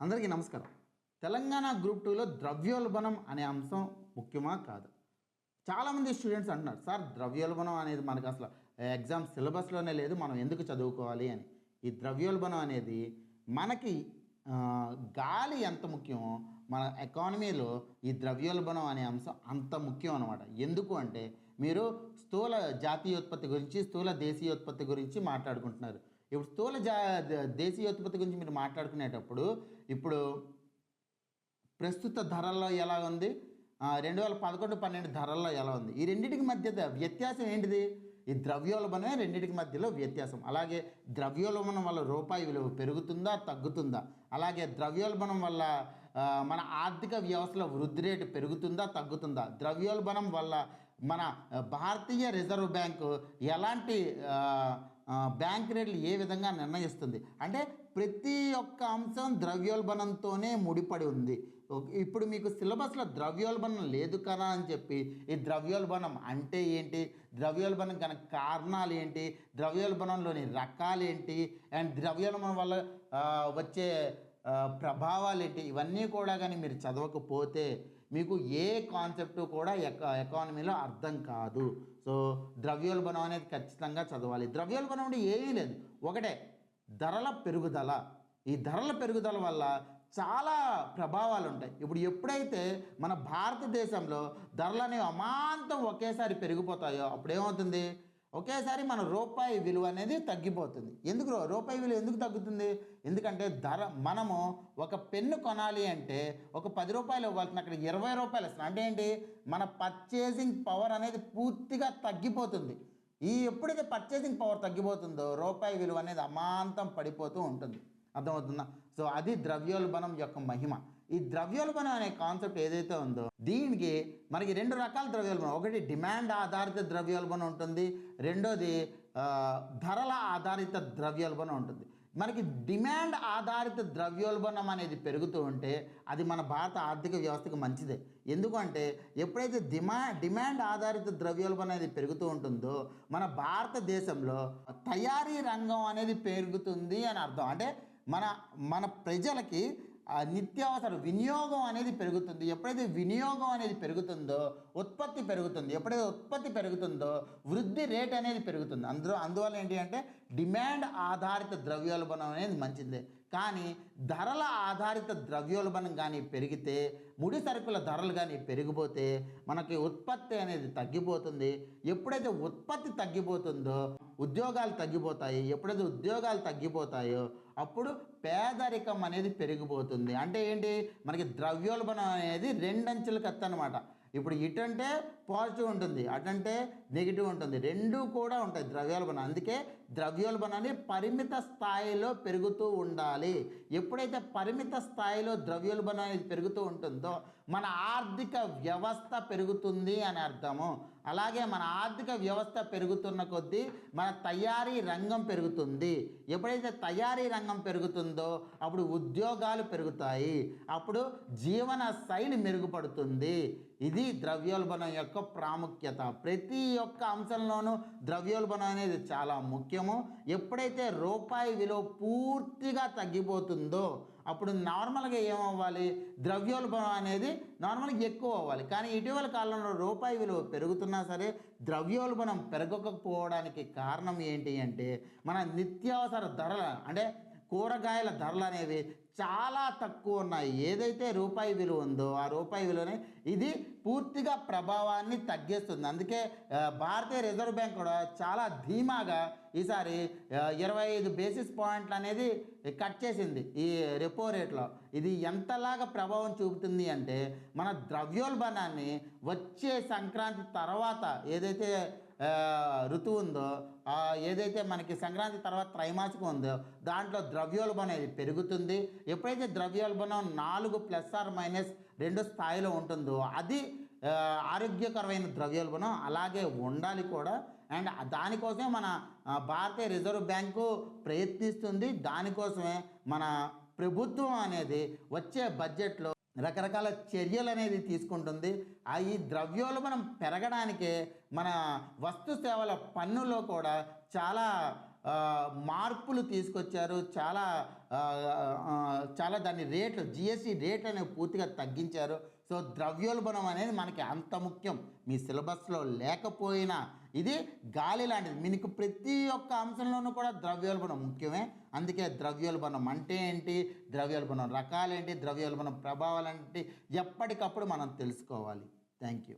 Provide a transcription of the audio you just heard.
అందరికీ నమస్కారం. తెలంగాణ గ్రూప్ టూలో ద్రవ్యోల్బణం అనే అంశం ముఖ్యమా కాదు? చాలామంది స్టూడెంట్స్ అంటున్నారు సార్ ద్రవ్యోల్బణం అనేది మనకు అసలు ఎగ్జామ్ సిలబస్లోనే లేదు మనం ఎందుకు చదువుకోవాలి? అని. ఈ ద్రవ్యోల్బణం అనేది మనకి గాలి ఎంత ముఖ్యమో మన ఎకానమీలో ఈ ద్రవ్యోల్బణం అనే అంశం అంత ముఖ్యం అనమాట ఎందుకు అంటే మీరు స్థూల జాతీయోత్పత్తి గురించి స్థూల దేశీయోత్పత్తి గురించి మాట్లాడుకుంటున్నారు. ఇప్పుడు స్థూల జా దేశీయోత్పత్తి గురించి మీరు మాట్లాడుకునేటప్పుడు ఇప్పుడు ప్రస్తుత ధరల్లో ఎలా ఉంది? రెండు వేల పదకొండు పన్నెండు ధరల్లో ఎలా ఉంది? ఈ రెండింటికి మధ్య వ్యత్యాసం ఏంటిది? ఈ ద్రవ్యోల్బణమే రెండింటికి మధ్యలో వ్యత్యాసం. అలాగే ద్రవ్యోల్బణం వల్ల రూపాయి విలువ పెరుగుతుందా తగ్గుతుందా? అలాగే ద్రవ్యోల్బణం వల్ల మన ఆర్థిక వ్యవస్థలో వృద్ధి రేటు పెరుగుతుందా తగ్గుతుందా? ద్రవ్యోల్బణం వల్ల మన భారతీయ రిజర్వ్ బ్యాంకు ఎలాంటి బ్యాంక్ రేట్లు ఏ విధంగా నిర్ణయిస్తుంది? అంటే ప్రతి ఒక్క అంశం ద్రవ్యోల్బణంతోనే ముడిపడి ఉంది. ఇప్పుడు మీకు సిలబస్లో ద్రవ్యోల్బణం లేదు కదా అని చెప్పి ఈ ద్రవ్యోల్బణం అంటే ఏంటి? ద్రవ్యోల్బణం కనుక కారణాలు ఏంటి? ద్రవ్యోల్బణంలోని రకాలు ఏంటి? అండ్ ద్రవ్యోల్బణం వల్ల వచ్చే ప్రభావాలు ఏంటి? ఇవన్నీ కూడా కానీ మీరు చదవకపోతే మీకు ఏ కాన్సెప్ట్ కూడా ఎక ఎకానమీలో అర్థం కాదు. సో ద్రవ్యోల్బణం అనేది ఖచ్చితంగా చదవాలి. ద్రవ్యోల్బణం అంటే ఏమీ లేదు. ఒకటే ధరల పెరుగుదల. ఈ ధరల పెరుగుదల వల్ల చాలా ప్రభావాలు ఉంటాయి. ఇప్పుడు ఎప్పుడైతే మన భారతదేశంలో ధరలు అనేవి అమాంతం ఒకేసారి పెరిగిపోతాయో అప్పుడేమవుతుంది? ఒకేసారి మన రూపాయి విలువ అనేది తగ్గిపోతుంది. ఎందుకు రూపాయి విలువ ఎందుకు తగ్గుతుంది? ఎందుకంటే ధర మనము ఒక పెన్ను కొనాలి అంటే ఒక పది రూపాయలు ఇవ్వాల్సిన అక్కడ ఇరవై రూపాయలు ఇస్తున్నాం. అంటే ఏంటి? మన పర్చేసింగ్ పవర్ అనేది పూర్తిగా తగ్గిపోతుంది. ఈ ఎప్పుడైతే పర్చేసింగ్ పవర్ తగ్గిపోతుందో రూపాయి విలువ అనేది అమాంతం పడిపోతూ ఉంటుంది. అర్థమవుతుందా? సో అది ద్రవ్యోల్బణం యొక్క మహిమ. ఈ ద్రవ్యోల్బణం అనే కాన్సెప్ట్ ఏదైతే ఉందో దీనికి మనకి రెండు రకాల ద్రవ్యోల్బణం. ఒకటి డిమాండ్ ఆధారిత ద్రవ్యోల్బణం ఉంటుంది. రెండోది ధరల ఆధారిత ద్రవ్యోల్బణం ఉంటుంది. మనకి డిమాండ్ ఆధారిత ద్రవ్యోల్బణం అనేది పెరుగుతూ ఉంటే అది మన భారత ఆర్థిక వ్యవస్థకు మంచిదే. ఎందుకంటే ఎప్పుడైతే డిమా డిమాండ్ ఆధారిత ద్రవ్యోల్బణం అనేది పెరుగుతూ ఉంటుందో మన భారతదేశంలో తయారీ రంగం అనేది పెరుగుతుంది అని అర్థం. అంటే మన మన ప్రజలకి నిత్యావసర వినియోగం అనేది పెరుగుతుంది. ఎప్పుడైతే వినియోగం అనేది పెరుగుతుందో ఉత్పత్తి పెరుగుతుంది ఎప్పుడైతే ఉత్పత్తి పెరుగుతుందో వృద్ధి రేట్ అనేది పెరుగుతుంది. అందులో అందువల్ల ఏంటి అంటే డిమాండ్ ఆధారిత ద్రవ్యోల్బణం అనేది మంచిదే. కానీ ధరల ఆధారిత ద్రవ్యోల్బణం కానీ పెరిగితే ముడి సరుకుల ధరలు కానీ పెరిగిపోతే మనకి ఉత్పత్తి అనేది తగ్గిపోతుంది. ఎప్పుడైతే ఉత్పత్తి తగ్గిపోతుందో ఉద్యోగాలు తగ్గిపోతాయి. ఎప్పుడైతే ఉద్యోగాలు తగ్గిపోతాయో అప్పుడు పేదరికం అనేది పెరిగిపోతుంది. అంటే ఏంటి? మనకి ద్రవ్యోల్బణం అనేది రెండంచెలు కత్తనమాట అనమాట ఇప్పుడు అంటే పాజిటివ్ ఉంటుంది అటంటే నెగిటివ్ ఉంటుంది. రెండూ కూడా ఉంటాయి ద్రవ్యోల్బణం. అందుకే ద్రవ్యోల్బణాన్ని పరిమిత స్థాయిలో పెరుగుతూ ఉండాలి. ఎప్పుడైతే పరిమిత స్థాయిలో ద్రవ్యోల్బణం అనేది పెరుగుతూ ఉంటుందో మన ఆర్థిక వ్యవస్థ పెరుగుతుంది అని అర్థము. అలాగే మన ఆర్థిక వ్యవస్థ పెరుగుతున్న కొద్దీ మన తయారీ రంగం పెరుగుతుంది. ఎప్పుడైతే తయారీ రంగం పెరుగుతుందో అప్పుడు ఉద్యోగాలు పెరుగుతాయి. అప్పుడు జీవన శైలి మెరుగుపడుతుంది. ఇది ద్రవ్యోల్బణం యొక్క ప్రాముఖ్యత. ప్రతి ఒక్క అంశంలోనూ ద్రవ్యోల్బణం అనేది చాలా ముఖ్యము. ఎప్పుడైతే రూపాయి విలువ పూర్తిగా తగ్గిపోతుందో అప్పుడు నార్మల్గా ఏమవ్వాలి? ద్రవ్యోల్బణం అనేది నార్మల్గా ఎక్కువ అవ్వాలి కానీ ఇటీవల కాలంలో రూపాయి విలువ పెరుగుతున్నా సరే ద్రవ్యోల్బణం పెరగకపోవడానికి కారణం ఏంటి అంటే మన నిత్యావసర ధరల అంటే కూరగాయల ధరలు అనేవి చాలా తక్కువ ఉన్నాయి. ఏదైతే రూపాయి విలువ ఉందో ఆ రూపాయి విలువని ఇది పూర్తిగా ప్రభావాన్ని తగ్గిస్తుంది. అందుకే భారతీయ రిజర్వ్ బ్యాంక్ కూడా చాలా ధీమాగా ఈసారి ఇరవై ఐదు బేసిస్ పాయింట్లు అనేది కట్ చేసింది ఈ రెపో రేట్లో. ఇది ఎంతలాగా ప్రభావం చూపుతుంది అంటే మన ద్రవ్యోల్బణాన్ని వచ్చే సంక్రాంతి తర్వాత ఏదైతే ఋతువు ఉందో ఏదైతే మనకి సంక్రాంతి తర్వాత త్రైమాసికం ఉందో దాంట్లో ద్రవ్యోల్బణం అనేది పెరుగుతుంది. ఎప్పుడైతే ద్రవ్యోల్బణం నాలుగు ప్లస్ ఆర్ మైనస్ రెండు స్థాయిలో ఉంటుందో అది ఆరోగ్యకరమైన ద్రవ్యోల్బణం అలాగే ఉండాలి కూడా. అండ్ దానికోసమే మన భారతీయ రిజర్వ్ బ్యాంకు ప్రయత్నిస్తుంది. దానికోసమే మన ప్రభుత్వం అనేది వచ్చే బడ్జెట్లో రకరకాల చర్యలు అనేది తీసుకుంటుంది. ఆ ఈ ద్రవ్యోల్బణం పెరగడానికి మన వస్తు సేవల పన్నులో కూడా చాలా మార్పులు తీసుకొచ్చారు. చాలా చాలా దాని రేట్లు జిఎస్టీ రేట్ అనేవి పూర్తిగా తగ్గించారు. సో ద్రవ్యోల్బణం అనేది మనకి అంత ముఖ్యం. మీ సిలబస్లో లేకపోయినా ఇది గాలి లాంటిది. మీకు ప్రతి ఒక్క అంశంలోనూ కూడా ద్రవ్యోల్బణం ముఖ్యమే. అందుకే ద్రవ్యోల్బణం అంటే ఏంటి? ద్రవ్యోల్బణం రకాలేంటి ద్రవ్యోల్బణం ప్రభావాలు ఏంటి? ఎప్పటికప్పుడు మనం తెలుసుకోవాలి. Thank you